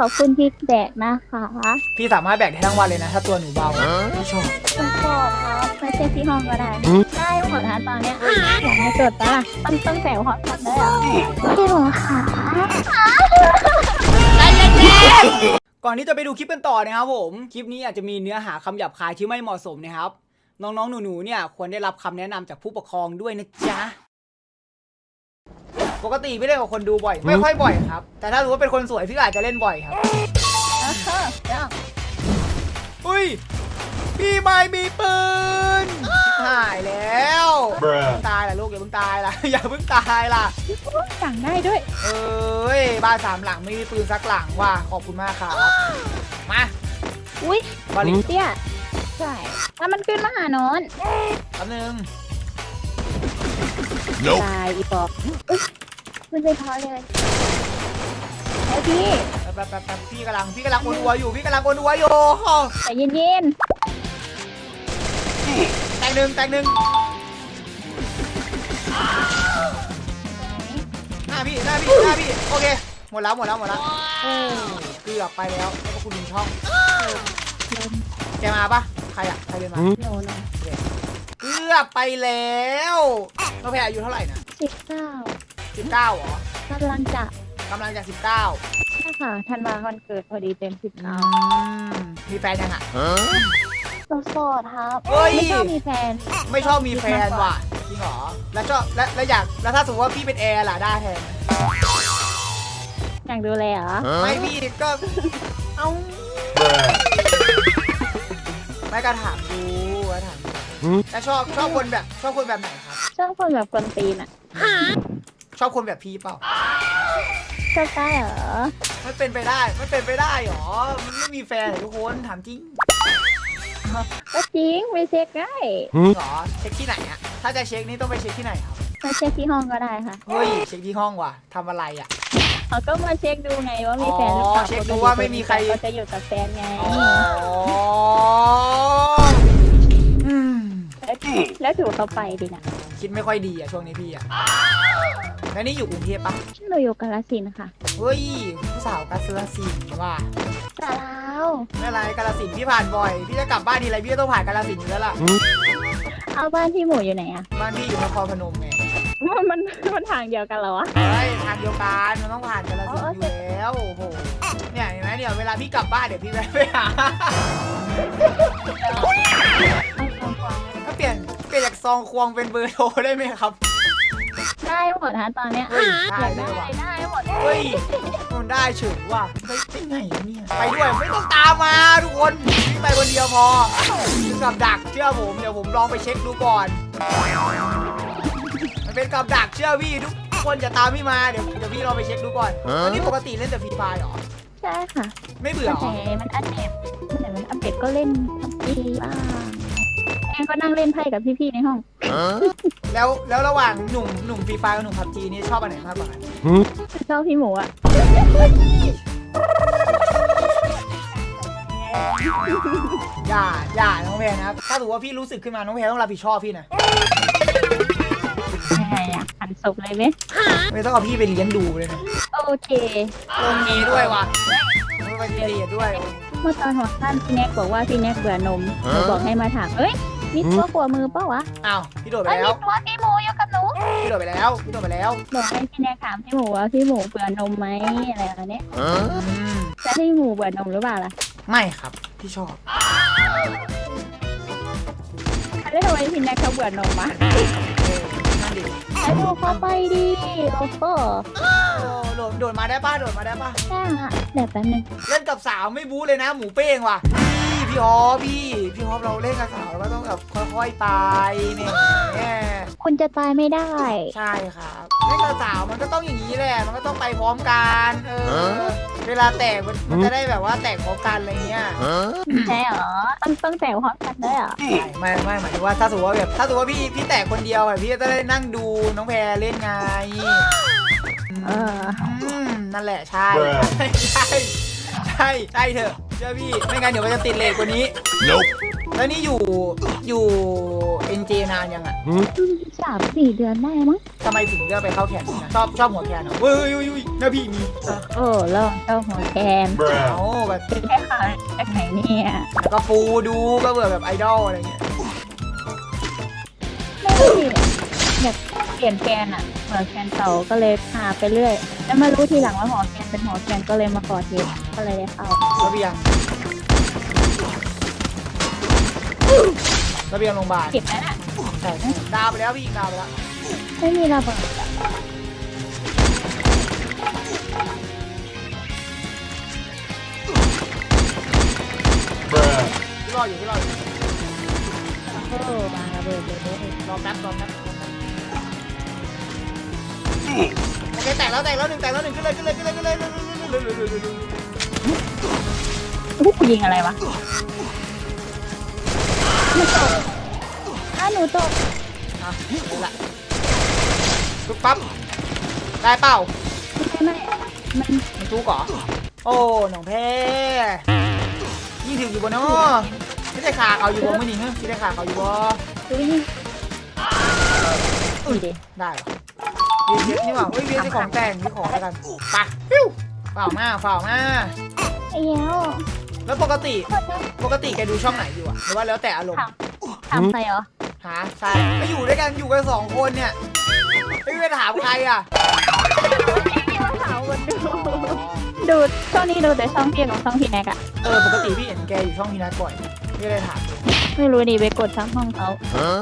ขอบคุณที่แดกนะคะพี่สามารถแบกได้ทั้งวันเลยนะ ถ้าตัวหนูเบาพี่ชอบคุณพ่อครับไม่ใช่ที่ห้องก็ได้ได้หมดนะตอนเนี้ยอยากให้จดปะล่ะต้องต้องแต่พร้อมกันได้เหรอพี่หนูค่ะก่อนที่จะไปดูคลิปกันต่อนะครับผม คลิปนี้อาจจะมีเนื้อหาคำหยาบคายที่ไม่เหมาะสมนะครับ น้องๆหนูๆเนี่ยควรได้รับคำแนะนำจากผู้ปกครองด้วยนะจ๊ะ ปกติพี่เล่นกับคนดูบ่อย ไม่ค่อยบ่อยครับ แต่ถ้ารู้ว่าเป็นคนสวยพี่ก็อาจจะเล่นบ่อยครับเออเดี๋ยวอุ้ยพี่ไม่มีปืนหายแล้ว Bruh. ตายล่ะลูกอย่าเพิ่งตายล่ะ อย่าเพิ่งตายล่ะ สั่งได้ด้วย เอ้ยบ้านสามหลังไม่มีปืนสักหลังว่ะขอบคุณมากครับ มาอุ้ยบอลลีเตี้ยใช่ถ้ามันขึ้นมาหานอนแป๊บนึง Nope. ตายอีปอบอุ๊ย ไม่ได้ท้อเลยไอ้พี่แป๊บแป๊บแป๊บแป๊บพี่กำลังพี่กำลังวนอัวอยู่พี่กำลังวนอัวอยู่ใจเย็นแตงหนึ่งแตงหนึ่งหน้าพี่หน้าพี่หน้าพี่โอเคหมดแล้วหมดแล้วหมดแล้วโอ้เกือบไปแล้วแล้วก็คุณยิงช่องๆเดินแกมาปะใครอะใครเดินมาโนนเกือบไปแล้วน้องแพรอายุเท่าไหร่นะสิบเก้า สิบเก้าเหรอกำลังจะกำลังจะสิบเก้าใช่ค่ะธันวาวันเกิดพอดีเต็มสิบเก้ามีแฟนยังอะ Huh? เราโสดครับ เฮ้ย ไม่ชอบมีแฟนไม่ชอบมีแฟนว่ะจริงเหรอแล้วชอบแล้วแล้วอยากแล้วถ้าสมมติว่าพี่เป็นแอร์ล่ะได้แทนไหมอยากดูแลเหรอไม่ Huh? พี่ก็เอา Bruh. ไม่ก็ถามดูก็ถามดูหืมแล้วชอบชอบคนแบบชอบคนแบบไหนครับ ชอบคนแบบคนตีนอะช อบคนแบบพี่เปล่าชอบได้เหรอไม่เป็นไปได้ไม่เป็นไปได้หรอมันไม่มีแฟนเหรอทุกคนถามจริงก็จริงไปเช็คได้หรอเช็คที่ไหนอะถ้าจะเช็คนี่ต้องไปเช็คที่ไหนครับมาเช็คที่ห้องก็ได้ค่ะเฮ้ยเช็คที่ห้องว่ะทำอะไรอะเขาก็มาเช็คดูไงว่ามีแฟนหรือเปล่าอ๋อเช็คดูว่าไม่มีใครก็จะอยู่กับแฟนไง อ๋ออืมแล้วถูกเขาไปดีนะคิดไม่ค่อยดีอะช่วงนี้พี่อะ แล้วนี่อยู่กรุงเทพปะหนูอยู่กาลสินธุ์ค่ะเฮ้ยผู้สาวกาฬสินธุ์ว่ะแต่แล้วไม่เป็นไรกาฬสินธุ์พี่ผ่านบ่อย พี่จะกลับบ้านทีไรพี่ก็ต้องผ่านกาฬสินธุ์อยู่แล้วล่ะ เอาบ้านที่หมูอยู่ไหนอะบ้านพี่อยู่นครพนมไงมันมันทางเดียวกันเหรอวะใช่ทางเดียวกันมันต้องผ่านกาฬสินธุ์อยู่แล้วโอ้โหเนี่ยเห็นไหมเดี๋ยวเวลาพี่กลับบ้านเดี๋ยวพี่แวะไปหาเอาความความถ้าเปลี่ยนเปลี่ยนจากซองควงเป็นเบอร์โทรได้ไหมครับ ได้หมดนะตอนเนี้ยเฮ้ยอได้ยากเลได้ยว่ะได้หมดเฮ้ยมันได้เฉยว่ะได้ได้ไงเนี่ย ไปด้วยไม่ต้องตามมาทุกคนพี่ไปคนเดียวพอกับดักเชื่อผมเดี๋ยวผมลองไปเช็คดูก่อน มันเป็นกับดักเชื่อพี่ทุกคนจะตามพี่มาเดี๋ยวเดี๋ยวพี่ลองไปเช็คดูก่อนฮะวันนี้ปกติเล่นแต่ฟรีไฟหรอ ใช่ค่ะ ไม่เบื่อหรอแต่มันอัปเดตแต่มันอัปเดตก็เล่นพับจีบ้าง แอนก็นั่งเล่นไพ่กับพี่ๆในห้อง Huh? แล้วแล้วระหว่างหนุ่มหนุ่มฟรีไฟกับหนุ่มพับจีนี่ชอบอันไหนมากกว่ากันชอบพี่หมูอะอย่าอย่าน้องแพรนะถ้าถือว่าพี่รู้สึกขึ้นมาน้องแพรต้องรับผิดชอบพี่นะยังไงอะหันศพเลยไหมไม่ต้องเอาพี่ไปเลี้ยงดูเลยนะโอเคโอเคด้วยว่ะไม่ไปเรียดด้วย เมื่อตอนหัวข้ามพี่แน็กบอกว่าพี่แน็กเบื่อนมหนูบอกให้มาถามเอ้ย มีตัวกลัวมือเปล่าวะอ้าวพี่โดดไปเอ้ยแล้มีวตัวพี่หมูอยู่กับหนูพี่โดดไปแล้วพี่โดดไปแล้วบอกให้พี่แน็กถามพี่หมูว่าพี่หมูเบื่อนมไหมอะไรแบบนี้ Huh? อืมแล้วพี่หมูเบื่อนมหรือเปล่าล่ะไม่ครับพี่ชอบ แล้วทำไมพี่แน็กเขาเบื่อนมอะเออนั่นดิแล้วดูเขาไปดิโอ้โหโอ้โดดโดดมาได้ป่ะโดดมาได้ป่ะแค่อะเดี๋ยวแป๊บนึงเล่นกับสาวไม่บู๊เลยนะ หมูเป้งว่ะ พี่พี่ฮอปพี่ พี่ฮอปเราเล่นกับสาวเราก็ต้องแบบค่อยๆไปเนี่ยแหมคุณจะตายไม่ได้ ใช่ครับเล่นกับสาวมันก็ต้องอย่างนี้แหละ มันก็ต้องไปพร้อมกันเออฮะเวลาแตกมันมันจะได้แบบว่าแตกพร้อมกันอะไรเงี้ย Huh? ใช่เหรอ ต้องต้องแต่งพร้อมกันด้วยเหรอไม่ไม่ไม่หมายถึงว่าถ้าสมมติว่าแบบถ้าสมมติว่าพี่พี่แตกคนเดียวอะพี่ก็จะได้นั่งดูน้องแพรเล่นไงเออ อืมนั่นแหละใช่ Bruh. ใช่ ใช่ ใช่เถอะ เชื่อพี่ ไม่งั้นเดี๋ยวมันจะติดเลทกว่านี้ Nope. แล้วนี่อยู่อยู่เอ็นเจนานยังอะสามสี่เดือนได้มั้งทำไมถึงเลือกไปเข้าแคนนะชอบชอบหัวแคนเหรอเฮ้ยเฮ้ยเฮ้ยเฮ้ยหน้าพี่มีโอ้เริ่มเจ้าหัวแคนเอาแบบเป็นแค่ขาจากไหนเนี่ยแล้วก็ฟูดูก็เบื่อแบบไอดอลอะไรเงี้ยไม่ได้อยากเปลี่ยนแคนอะหัวแคนเก่าก็เลยหาไปเรื่อย แล้วมารู้ทีหลังว่าหัวแคนเป็นหัวแคนก็เลยมาขอเทส ก็เลยได้เข้าระเบียงระเบียงโรงพยาบาลเก็บแล้วน่ะใช่ดาวไปแล้วพี่ยิงดาวไปแล้วไม่มีระเบิดอะพี่รออยู่พี่รออยู่โอ้วางระเบิดเลยรอแป๊บรอแป๊บรอแป๊บโอเคแตกแล้วแตกแล้วหนึ่งแตกแล้วหนึ่งขึ้นเลยขึ้นเลยขึ้นเลยขึ้นเลย ขึ้นเลยขึ้นเลยขึ้นเลยขึ้นเลยอู้กูยิงอะไรวะมันตกอ้าหนูตกอะเอาละปุ๊บปั๊บได้เปล่าไม่ไม่มันมันจู๊ก่อโอ้หนองแพ้ยี่ถึงอยู่บนเนาะไม่ได้ขาเขาอยู่บนไม่หนิเฮ้ยไม่ได้ขาเขาอยู่บ่ดูนี่อุ้ยดิได้เหรอวีเจนี่หว่าเฮ้ยวีเจของแต่งนี่ของแล้วกันไปฟิว เปล่ามาเปล่ามาไอ้เหี้ยวแล้วปกติ ปกติแกดูช่องไหนอยู่อะหรือว่าแล้วแต่อารมณ์ถามใครเหรอหาใช่ก็อยู่ด้วยกันอยู่กันสองคนเนี่ยไม่ไปถามใครอะถามคนดูดูช่องนี้ดูแต่ช่องเพียงกับช่องพี่แน็กอะเออปกติพี่เห็นแกอยู่ช่องพี่นัทบ่อยไม่ได้ถามเลยไม่รู้ดิไปกดช่องห้องเขา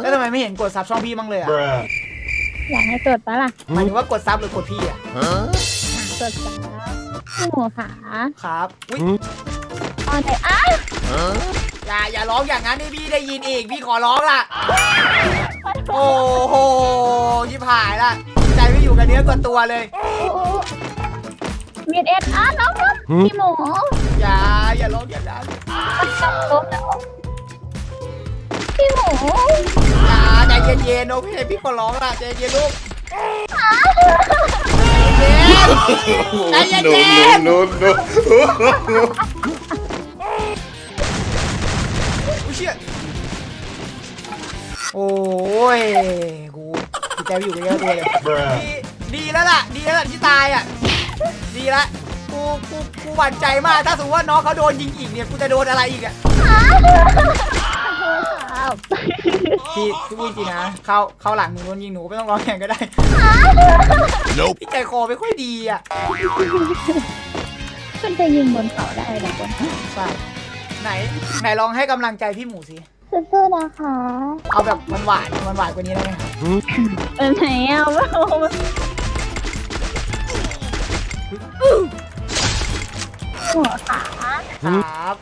แล้วทำไมไม่เห็นกดซับช่องพี่บ้างเลยอะ Bruh. อยากให้จดปะล่ะหมายถึงว่ากดซับหรือกดพี่อะ Huh? จดจ้า พี่หมูขาครับอุ้ยตอนไหนอ้า Huh? อย่าอย่าร้องอย่างนั้นให้พี่ได้ยินอีก พี่ขอร้องล่ะ โอ้โหยิบหายละใจไม่อยู่กับเนื้อกับตัวเลย มีเอ็ดอ้าน้องครับพี่หมูอย่าอย่าร้องอย่างนั้นลบแล้วพี่หมูอย่าใจเย็นๆโอเคพี่ขอร้องล่ะใจเย็นลูกใจเย็น ใจเย็น no, no, no. อุ้ยเชี่ยโอ้ยกูดีใจไปอยู่กับเยอะตัวเลย Bruh. ดีดีแล้วล่ะ ดีแล้วล่ะที่ตายอะ ดีละ กู กู กูหวั่นใจมาก ถ้าสมมติว่าน้องเขาโดนยิงอีกเนี่ย กูจะโดนอะไรอีกอะ ครับพี่พี่พูดจริงนะเข้าเข้าหลังหนูโดนยิงหนูไม่ต้องร้องแข่งก็ได้ Nope. พี่ใจคอไม่ค่อยดีอะคุณจะยิงบนเขาได้เหรอบนเขาใช่ไหนไหนลองให้กำลังใจพี่หมูสิสู้ๆนะคะ เอาแบบหวานหวานๆหวานๆกว่านี้ได้ไหมครับเออไหนอะไม่รู้หัวขาครับ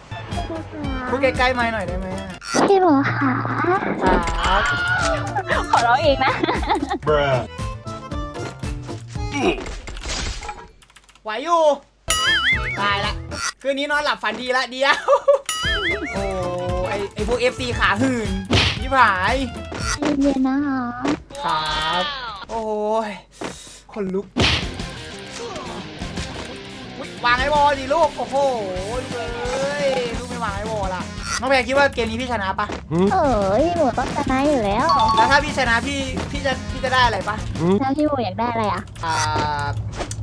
พูดใกล้ๆไม้หน่อยได้ไหมอะ พี่หมูขาครับขอร้องเองนะ Bruh. ไหวอยู่ ตายละ คืนนี้นอนหลับฝันดีละเดียว โอ้ไอไอพวก FC ขาหื่นยิบหายเย็นๆนะคะครับ โอ้ยคนลุกอุ๊ยวางไอ้บอลดิลูก โอ้โหลูกเอ้ยลูกไม่วางไอ้บอลล่ะ น้องแพรคิดว่าเกมนี้พี่ชนะปะเออพี่หมูต้องชนะอยู่แล้ว แล้วถ้าพี่ชนะพี่พี่จะพี่จะได้อะไรปะแล้วพี่หมูอยากได้อะไรอะอ่า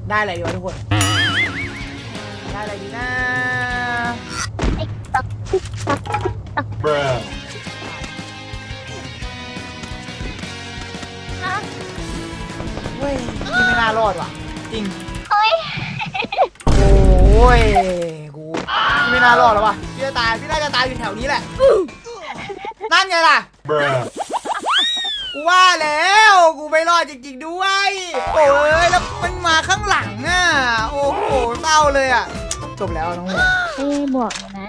ได้อะไรดีวะทุกคน ได้อะไรดีนะตักติ๊กตัก Bruh. เฮ้ยพี่ไม่น่ารอดว่ะ จริง เฮ้ย โอ้ยกูพี่ไม่ น่ารอดแล้วว่ะพี่จะตายพี่น่าจะตายอยู่แถวนี้แหละ นั่นไงล่ะ Bruh. กูว่าแล้วกูไม่รอดจริง ๆ ด้วย โอ้ยแล้วมันมาข้างหลังอะโอ้โหเศร้าเลยอะจบแล้วน้องเมย์เอ้ยบวกอยู่นะ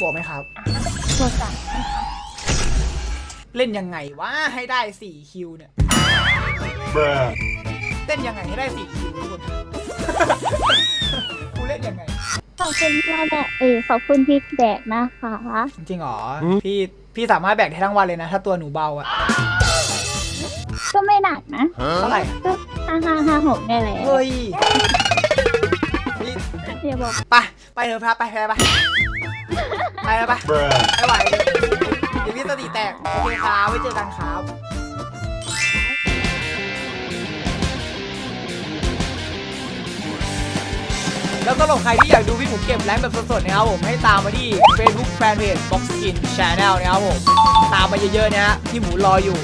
บอกไหมครับ บวกสามเล่นยังไงวะให้ได้4คิวเนี่ย Bruh. เต้นยังไงให้ได้4คิวทุกคนกูเล่นยังไง ขอบคุณพ่อแดกเอ้ยขอบคุณพี่แดกนะคะ จริงเหรอพี่พี่สามารถแบกได้ทั้งวันเลยนะ ถ้าตัวหนูเบาอะก็ไม่หนักนะเท่าไหร่ก็ห้าห้าห้าหกได้แหละเฮ้ยพี่เดี๋ยวบอกไปไปเถอะพระไปไปไปไปแล้วไป Bruh. ไม่ไหวเดี๋ยวพี่สติแตกโอเคครับไว้เจอกันครับ แล้วสำหรับใครที่อยากดูพี่ผมเก็บแรงแบบสดๆนะครับผมให้ตามมาที่ Facebook Fanpage Box Skin Channel นะครับผมตามมาเยอะๆนะฮะพี่หมูรออยู่